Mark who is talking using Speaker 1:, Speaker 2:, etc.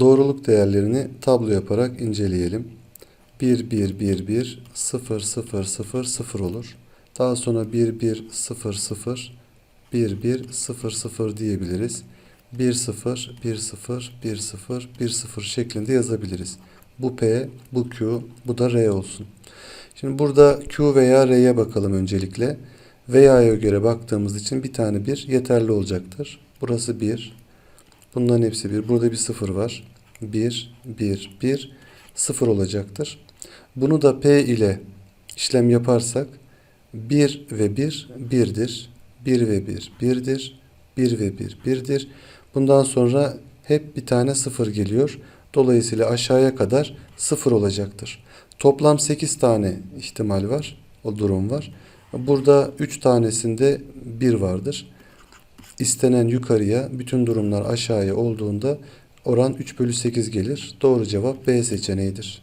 Speaker 1: Doğruluk değerlerini tablo yaparak inceleyelim. 1, 1, 1, 1, 0, 0, 0, 0 olur. Daha sonra 1, 1, 0, 0, 1, 1, 0, 0 diyebiliriz. 1, 0, 1, 0, 1, 0, 1, 0 şeklinde yazabiliriz. Bu P, bu Q, bu da R olsun. Şimdi burada Q veya R'ye bakalım öncelikle. Veya'ya göre baktığımız için bir tane 1 yeterli olacaktır. Burası 1. Bunların hepsi 1. Burada bir 0 var. 1, 1, 1, 0 olacaktır. Bunu da P ile işlem yaparsak 1 ve 1 1'dir. 1 ve 1 1'dir. 1 ve 1 1'dir. Bundan sonra hep bir tane 0 geliyor. Dolayısıyla aşağıya kadar 0 olacaktır. Toplam 8 tane ihtimal var. O durum var. Burada 3 tanesinde 1 vardır. İstenen yukarıya, bütün durumlar aşağıya olduğunda oran 3 bölü 8 gelir. Doğru cevap B seçeneğidir.